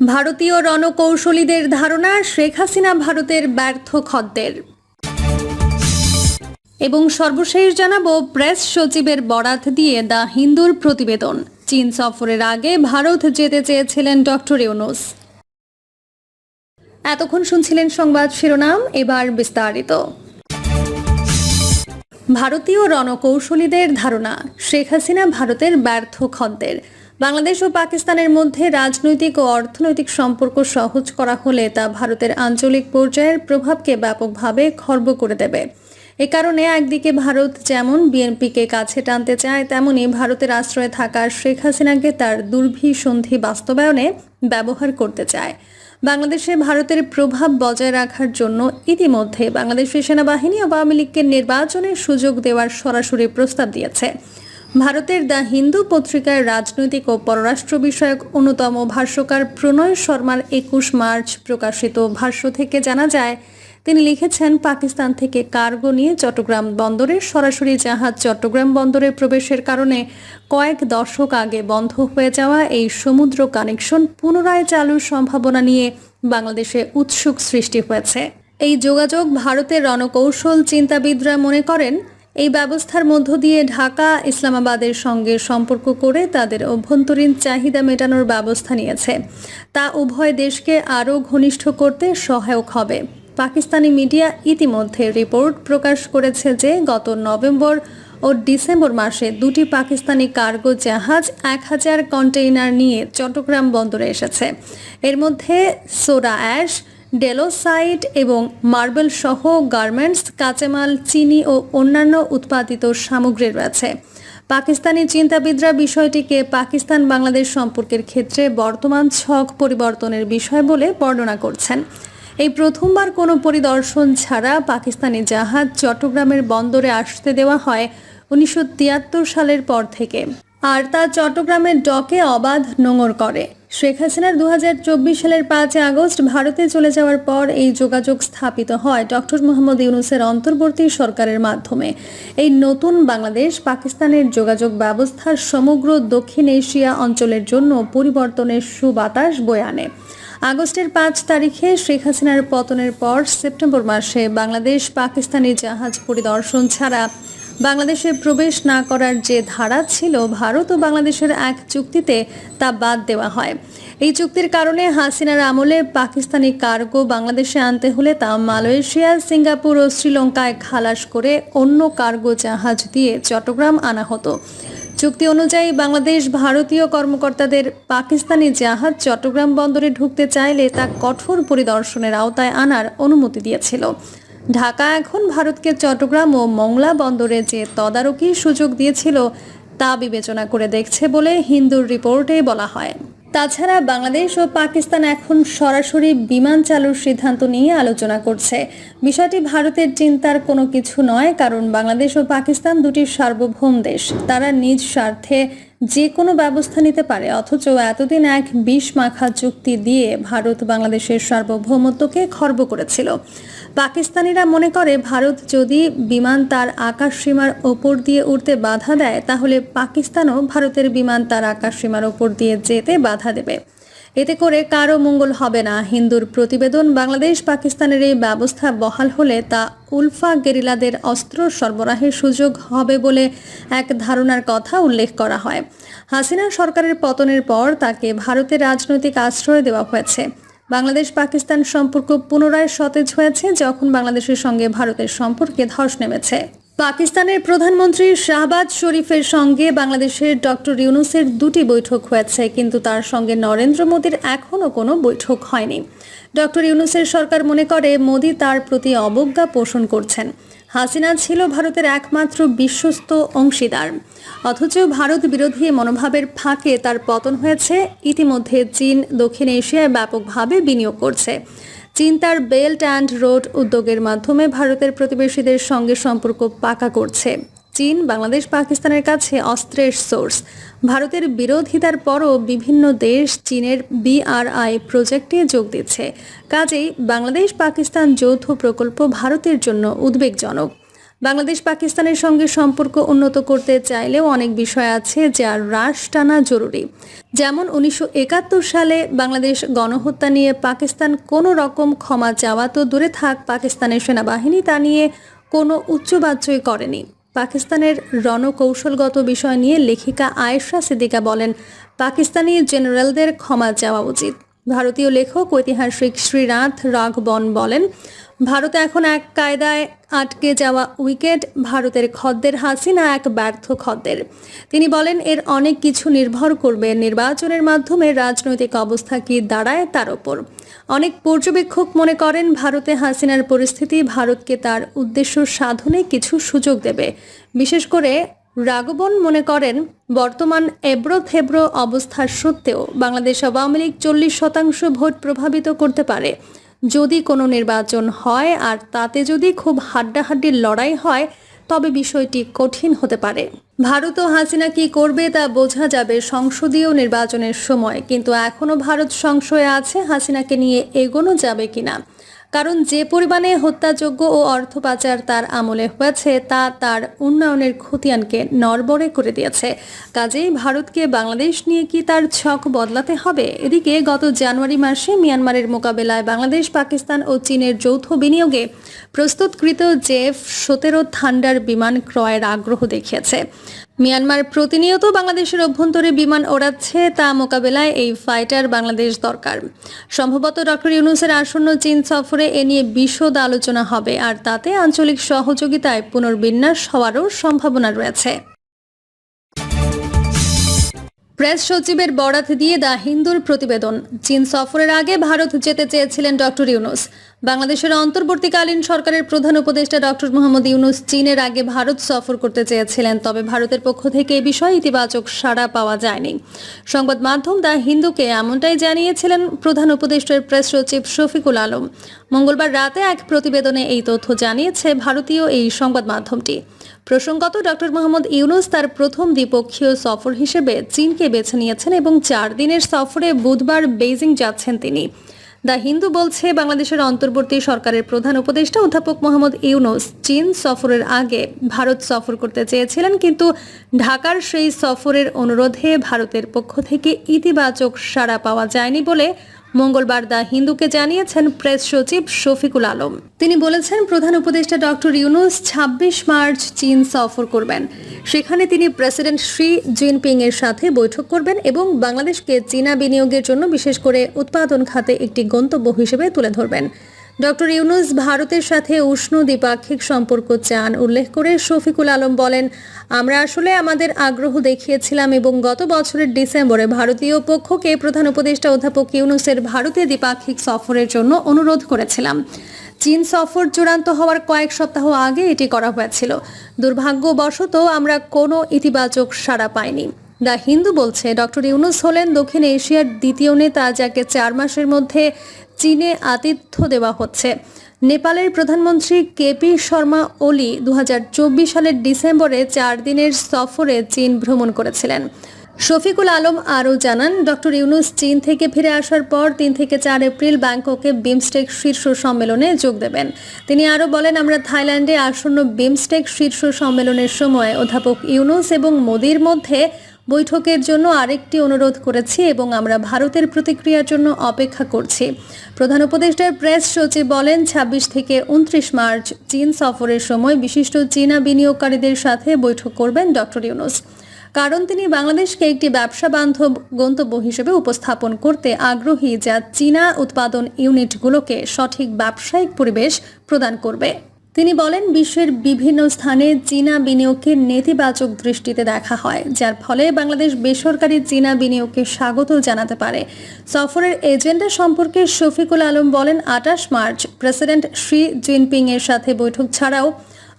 ভারতীয় রণকৌশলীদের ধারণা, শেখ হাসিনা ভারতের ব্যর্থ খদ্দের। এবং সর্বশেষ জানাব, প্রেস সচিবের বরাত দিয়ে দ্য হিন্দুর প্রতিবেদন। চীন সফরের আগে ভারত যেতে চেয়েছিলেন ডক্টর ইউনুস। এতক্ষণ শুনছিলেন সংবাদ শিরোনাম, এবার বিস্তারিত। ভারতীয় রণকৌশলীদের ধারণা, শেখ হাসিনা ভারতের ব্যর্থ খদ্দের। বাংলাদেশ ও পাকিস্তানের মধ্যে রাজনৈতিক ও অর্থনৈতিক সম্পর্ক সহজ করা হলে তা ভারতের আঞ্চলিক পর্যায়ের প্রভাবকে ব্যাপকভাবে খর্ব করে দেবে। এ কারণে একদিকে ভারত যেমন বিএনপিকে কাছে টানতে চায়, তেমনি ভারতের আশ্রয়ে থাকা শেখ হাসিনাকে তার দুর্ভিসন্ধি বাস্তবায়নে ব্যবহার করতে চায়। বাংলাদেশে ভারতের প্রভাব বজায় রাখার জন্য ইতিমধ্যে বাংলাদেশের সেনাবাহিনী আওয়ামী লীগকে নির্বাচনের সুযোগ দেওয়ার সরাসরি প্রস্তাব দিয়েছে। ভারতের দ্য হিন্দু পত্রিকার রাজনৈতিক ও পররাষ্ট্র বিষয়ক অন্যতম ভাষ্যকার প্রণয় শর্মার একুশ মার্চ প্রকাশিত ভাষ্য থেকে জানা যায়, তিনি লিখেছেন, পাকিস্তান থেকে কার্গো নিয়ে চট্টগ্রাম বন্দরে সরাসরি জাহাজ চট্টগ্রাম বন্দরে প্রবেশের কারণে কয়েক দশক আগে বন্ধ হয়ে যাওয়া এই সমুদ্র কানেকশন পুনরায় চালুর সম্ভাবনা নিয়ে বাংলাদেশে উৎসুক সৃষ্টি হয়েছে। এই যোগাযোগ ভারতের রণকৌশল চিন্তাবিদরা মনে করেন এই ব্যবস্থার মধ্য দিয়ে ঢাকা ইসলামাবাদের সঙ্গে সম্পর্ক করে তাদের অভ্যন্তরীণ চাহিদা মেটানোর ব্যবস্থা নিয়েছে। তা উভয় দেশকে আরও ঘনিষ্ঠ করতে সহায়ক হবে। পাকিস্তানি মিডিয়া ইতিমধ্যে রিপোর্ট প্রকাশ করেছে যে, গত নভেম্বর ও ডিসেম্বর মাসে দুটি পাকিস্তানি কার্গো জাহাজ এক হাজার কন্টেইনার নিয়ে চট্টগ্রাম বন্দরে এসেছে। এর মধ্যে সোডা অ্যাশ ডেলোসাইট এবং মার্বেল সহ গার্মেন্টস, কাঁচামাল, চিনি ও অন্যান্য উৎপাদিত সামগ্রী রয়েছে। পাকিস্তানি চিন্তাবিদরা বিষয়টিকে পাকিস্তান বাংলাদেশ সম্পর্কের ক্ষেত্রে বর্তমান ছক পরিবর্তনের বিষয় বলে বর্ণনা করছেন। এই প্রথমবার কোনো পরিদর্শন ছাড়া পাকিস্তানি জাহাজ চট্টগ্রামের বন্দরে আসতে দেওয়া হয় উনিশশো তিয়াত্তর সালের পর থেকে। আর তা চট্টগ্রামের ডকে অবাধ নোঙর করে। শেখ হাসিনার দু হাজার চব্বিশ সালের পাঁচই আগস্ট ভারতে চলে যাওয়ার পর এই যোগাযোগ স্থাপিত হয় ডক্টর মোহাম্মদ ইউনুসের অন্তর্বর্তী সরকারের মাধ্যমে। এই নতুন বাংলাদেশ পাকিস্তানের যোগাযোগ ব্যবস্থার সমগ্র দক্ষিণ এশিয়া অঞ্চলের জন্য পরিবর্তনের সুবাতাস বয়ে আনে। আগস্টের পাঁচ তারিখে শেখ হাসিনার পতনের পর সেপ্টেম্বর মাসে বাংলাদেশ পাকিস্তানি জাহাজ পরিদর্শন ছাড়া বাংলাদেশে প্রবেশ না করার যে ধারা ছিল, ভারত ও বাংলাদেশের এক চুক্তিতে তা বাদ দেওয়া হয়। এই চুক্তির কারণে হাসিনার আমলে পাকিস্তানি কার্গো বাংলাদেশে আনতে হলে তা মালয়েশিয়া, সিঙ্গাপুর ও শ্রীলঙ্কায় খালাস করে অন্য কার্গো জাহাজ দিয়ে চট্টগ্রাম আনা হতো। চুক্তি অনুযায়ী বাংলাদেশ ভারতীয় কর্মকর্তাদের পাকিস্তানি জাহাজ চট্টগ্রাম বন্দরে ঢুকতে চাইলে তা কঠোর পরিদর্শনের আওতায় আনার অনুমতি দিয়েছিল। ঢাকা এখন ভারতকে চট্টগ্রাম ও মংলা বন্দরে যে তদারকির সুযোগ দিয়েছিল, তা বিবেচনা করে দেখছে বলে হিন্দুর রিপোর্টে বলা হয়। তাছাড়া বাংলাদেশ ও পাকিস্তান এখন সরাসরি বিমান চালুর সিদ্ধান্ত নিয়ে আলোচনা করছে। বিষয়টি ভারতের চিন্তার কোনো কিছু নয়, কারণ বাংলাদেশ ও পাকিস্তান দুটি সার্বভৌম দেশ। তারা নিজ স্বার্থে যে কোনো ব্যবস্থা নিতে পারে, অথচ এতদিন এক বিষ মাখা চুক্তি দিয়ে ভারত বাংলাদেশের সার্বভৌমত্বকে খর্ব করেছিল। পাকিস্তানিরা মনে করে, ভারত যদি বিমান তার আকাশ সীমার ওপর দিয়ে উঠতে বাধা দেয়, তাহলে পাকিস্তানও ভারতের বিমান তার আকাশ সীমার ওপর দিয়ে যেতে বাধা দেবে। এতে করে কারও মঙ্গল হবে না। হিন্দুর প্রতিবেদন, বাংলাদেশ পাকিস্তানের এই ব্যবস্থা বহাল হলে তা উলফা গেরিলাদের অস্ত্র সরবরাহের সুযোগ হবে বলে এক ধারণার কথা উল্লেখ করা হয়। হাসিনা সরকারের পতনের পর তাকে ভারতের রাজনৈতিক আশ্রয় দেওয়া হয়েছে। বাংলাদেশ পাকিস্তান সম্পর্ক পুনরায় সতেজ হয়েছে যখন বাংলাদেশের সঙ্গে ভারতের সম্পর্কে ধস নেমেছে। পাকিস্তানের প্রধানমন্ত্রী শাহবাজ শরীফের সঙ্গে বাংলাদেশের ডক্টর ইউনুসের দুটি বৈঠক হয়েছে, কিন্তু তার সঙ্গে নরেন্দ্র মোদীর এখনও কোনো বৈঠক হয়নি। ডক্টর ইউনুসের সরকার মনে করে, মোদী তার প্রতি অবজ্ঞা পোষণ করছেন। হাসিনা ছিল ভারতের একমাত্র বিশ্বস্ত অংশীদার। অথচ ভারত বিরোধী মনোভাবের ফাঁকে তার পতন হয়েছে। ইতিমধ্যে চীন দক্ষিণ এশিয়ায় ব্যাপকভাবে বিনিয়োগ করছে। চীন তার বেল্ট অ্যান্ড রোড উদ্যোগের মাধ্যমে ভারতের প্রতিবেশীদের সঙ্গে সম্পর্ক পাকা করছে। চীন, বাংলাদেশ, পাকিস্তানের কাছে অস্ত্রের সোর্স। ভারতের বিরোধিতার পরও বিভিন্ন দেশ চীনের বিআরআই প্রজেক্টে যোগ দিচ্ছে। কাজেই বাংলাদেশ, পাকিস্তান যৌথ প্রকল্প ভারতের জন্য উদ্বেগজনক। বাংলাদেশ, পাকিস্তানের সঙ্গে সম্পর্ক উন্নত করতে চাইলেও অনেক বিষয় আছে যা হ্রাস টানা জরুরি। যেমন উনিশশো একাত্তর সালে বাংলাদেশ গণহত্যা নিয়ে পাকিস্তান কোনো রকম ক্ষমা চাওয়া তো দূরে থাক, পাকিস্তানের সেনাবাহিনী তা নিয়ে কোনো উচ্চবাচ্যই করেনি। পাকিস্তানের রণকৌশলগত বিষয় নিয়ে লেখিকা আয়েশা সিদ্দিকা বলেন, পাকিস্তানি জেনারেলদের ক্ষমা চাওয়া উচিত। ভারতীয় লেখক ঐতিহাসিক শ্রীনাথ রাঘবন বলেন ভারত এখন এক কায়দায় আটকে যাওয়া উইকেট, ভারতের খদ্দের হাসিনা এক ব্যর্থ খদ্দের। তিনি বলেন, এর অনেক কিছু নির্ভর করবে নির্বাচনের মাধ্যমে রাজনৈতিক অবস্থা কি দাঁড়ায় তার ওপর। অনেক পর্যবেক্ষক মনে করেন, ভারতে হাসিনার পরিস্থিতি ভারতকে তার উদ্দেশ্য সাধনে কিছু সুযোগ দেবে। বিশেষ করে রাগবন মনে করেন, বর্তমান এব্রো থেব্রো অবস্থার সত্ত্বেও বাংলাদেশ আওয়ামী লীগ চল্লিশ শতাংশ ভোট প্রভাবিত করতে পারে। যদি কোনো নির্বাচন হয় আর তাতে যদি খুব হাড্ডাহাড্ডির লড়াই হয়, তবে বিষয়টি কঠিন হতে পারে। ভারত ও হাসিনা কি করবে তা বোঝা যাবে সংসদীয় নির্বাচনের সময়। কিন্তু এখনও ভারত সংশয়ে আছে হাসিনাকে নিয়ে এগোনো যাবে কিনা। কারণ যে পরিমাণে হত্যাযোগ্য ও অর্থ পাচার তার আমলে হয়েছে, তা তার উন্নয়নের খতিয়ানকে নরবরে করে দিয়েছে। কাজেই ভারতকে বাংলাদেশ নিয়ে কি তার ছক বদলাতে হবে? এদিকে গত জানুয়ারি মাসে মিয়ানমারের মোকাবেলায় বাংলাদেশ, পাকিস্তান ও চীনের যৌথ বিনিয়োগে প্রস্তুতকৃত জেফ সতেরো থান্ডার বিমান ক্রয়ের আগ্রহ দেখিয়েছে। মিয়ানমার প্রতিনিয়ত বাংলাদেশের অভ্যন্তরে বিমান ওড়াচ্ছে, তা মোকাবেলায় এই ফাইটার বাংলাদেশ দরকার। সম্ভবত ডক্টর ইউনুসের আসন্ন চীন সফরে এ নিয়ে বিশদ আলোচনা হবে, আর তাতে আঞ্চলিক সহযোগিতায় পুনর্বিন্যাস হওয়ারও সম্ভাবনা রয়েছে। প্রেস সচিবের বরাত দিয়ে দ্য হিন্দুর প্রতিবেদন। চীন সফরের আগে ভারত যেতে চেয়েছিলেন ডক্টর ইউনুস। বাংলাদেশের অন্তর্বর্তীকালীন সরকারের প্রধান উপদেষ্টা ডক্টর মোহাম্মদ ইউনুস চীনের আগে ভারত সফর করতে চেয়েছিলেন, তবে ভারতের পক্ষ থেকে এ বিষয়ে ইতিবাচক সাড়া পাওয়া যায়নি। সংবাদ মাধ্যম দ্য হিন্দুকে এমনটাই জানিয়েছিলেন প্রধান উপদেষ্টার প্রেস সচিব শফিকুল আলম। মঙ্গলবার রাতে এক প্রতিবেদনে এই তথ্য জানিয়েছে ভারতীয় এই সংবাদ মাধ্যমটি। প্রসঙ্গত, ডক্টর মোহাম্মদ ইউনুস তার প্রথম দ্বিপক্ষীয় সফর হিসেবে চীনকে বেছে নিয়েছেন এবং চার দিনের সফরে বুধবার বেইজিং যাচ্ছেন তিনি। দ্য হিন্দু বলছে, বাংলাদেশের অন্তর্বর্তী সরকারের প্রধান উপদেষ্টা অধ্যাপক মোহাম্মদ ইউনুস চীন সফরের আগে ভারত সফর করতে চেয়েছিলেন, কিন্তু ঢাকার সেই সফরের অনুরোধে ভারতের পক্ষ থেকে ইতিবাচক সাড়া পাওয়া যায়নি বলে মঙ্গলবার দ্য হিন্দুকে জানিয়েছেন প্রেস সচিব শফিকুল আলম। তিনি বলেছেন, প্রধান উপদেষ্টা ডক্টর ইউনুস ২৬ মার্চ চীন সফর করবেন। সেখানে তিনি প্রেসিডেন্ট শি জিনপিং এর সাথে বৈঠক করবেন এবং বাংলাদেশকে চীনা বিনিয়োগের জন্য বিশেষ করে উৎপাদন খাতে একটি গন্তব্য হিসেবে তুলে ধরবেন। ডক্টর ইউনুস ভারতের সাথে উষ্ণ দ্বিপাক্ষিক সম্পর্ক চান, উল্লেখ করে শফিকুল আলম বলেন, আমরা আসলে আমাদের আগ্রহ দেখিয়েছিলাম এবং গত বছরের ডিসেম্বরে ভারতীয় পক্ষকে প্রধান উপদেষ্টা অধ্যাপক ইউনুসের ভারতে দ্বিপাক্ষিক সফরের জন্য অনুরোধ করেছিলাম। চীন সফর চূড়ান্ত হওয়ার কয়েক সপ্তাহ আগে এটি করা হয়েছিল। দুর্ভাগ্যবশত আমরা কোনো ইতিবাচক সাড়া পাইনি। দ্য হিন্দু বলছে, ডক্টর ইউনুস হলেন দক্ষিণ এশিয়ার দ্বিতীয় নেতা যাকে চার মাসের মধ্যে চীনে আতিথ্য দেওয়া হচ্ছে। নেপালের প্রধানমন্ত্রী কেপি শর্মা ওলি দু সালের ডিসেম্বরে চার দিনের সফরে চীন ভ্রমণ করেছিলেন। শফিকুল আলম আরও জানান, ডক্টর ইউনুস চীন থেকে ফিরে আসার পর তিন থেকে চার এপ্রিল ব্যাংককে বিমস্টেক শীর্ষ সম্মেলনে যোগ দেবেন। তিনি আরও বলেন, আমরা থাইল্যান্ডে আসন্ন বিমস্টেক শীর্ষ সম্মেলনের সময় অধ্যাপক ইউনুস এবং মোদির মধ্যে বৈঠকের জন্য আরেকটি অনুরোধ করেছি এবং আমরা ভারতের প্রতিক্রিয়ার জন্য অপেক্ষা করছি। প্রধান উপদেষ্টার প্রেস সচিব বলেন ২৬ থেকে উনত্রিশ মার্চ চীন সফরের সময় বিশিষ্ট চীনা বিনিয়োগকারীদের সাথে বৈঠক করবেন ডক্টর ইউনুস। কারণ তিনি বাংলাদেশকে একটি ব্যবসা বান্ধব গন্তব্য হিসেবে উপস্থাপন করতে আগ্রহী যা চীনা উৎপাদন ইউনিটগুলোকে সঠিক ব্যবসায়িক পরিবেশ প্রদান করবে। তিনি বলেন, বিশ্বের বিভিন্ন স্থানে চীনা বিনিয়োগকে নেতিবাচক দৃষ্টিতে দেখা হয়, যার ফলে বাংলাদেশ বেসরকারি চীনা বিনিয়োগকে স্বাগত জানাতে পারে। সফরের এজেন্ডা সম্পর্কে শফিকুল আলম বলেন আটাশ মার্চ প্রেসিডেন্ট শি জিনপিং এর সাথে বৈঠক ছাড়াও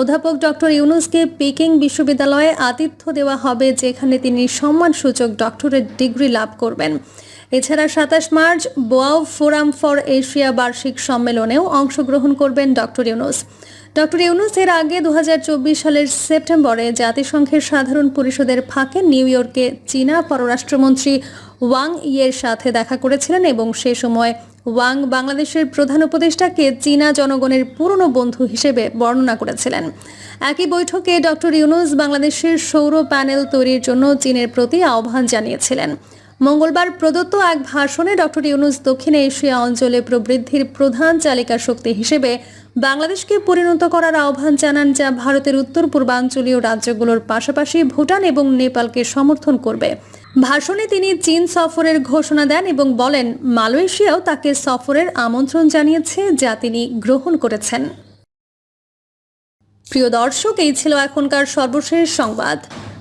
অধ্যাপক ডক্টর ইউনুসকে পিকিং বিশ্ববিদ্যালয়ে আতিথ্য দেওয়া হবে, যেখানে তিনি সম্মানসূচক ডক্টরেট ডিগ্রি লাভ করবেন। এছাড়া সাতাশ March Boao forum for Asia বার্ষিক সম্মেলনেও অংশগ্রহণ করবেন ডক্টর ইউনুস। ডক্টর ইউনুস এর আগে দু হাজার চব্বিশ সালের সেপ্টেম্বরে জাতিসংঘের সাধারণ পরিষদের ফাঁকে নিউ ইয়র্কে চীনা পররাষ্ট্রমন্ত্রী ওয়াং ইয়ের সাথে দেখা করেছিলেন এবং সে সময় ওয়াং বাংলাদেশের প্রধান উপদেষ্টাকে চীনা জনগণের পুরনো বন্ধু হিসেবে বর্ণনা করেছিলেন। একই বৈঠকে ডক্টর ইউনুস বাংলাদেশের সৌর প্যানেল তৈরির জন্য চীনের প্রতি আহ্বান জানিয়েছিলেন। মঙ্গলবার প্রদত্ত এক ভাষণে ডক্টর ইউনুস দক্ষিণ এশিয়া অঞ্চলে প্রবৃদ্ধির প্রধান চালিকা শক্তি হিসেবে বাংলাদেশকে পরিণত করার আহ্বান জানান যা ভারতের উত্তর পূর্বাঞ্চলীয় রাজ্যগুলোর পাশাপাশি ভুটান এবং নেপালকে সমর্থন করবে। ভাষণে তিনি চীন সফরের ঘোষণা দেন এবং বলেন, মালয়েশিয়াও তাকে সফরের আমন্ত্রণ জানিয়েছে যা তিনি গ্রহণ করেছেন। প্রিয় দর্শক, এই ছিল এখনকার সর্বশেষ সংবাদ।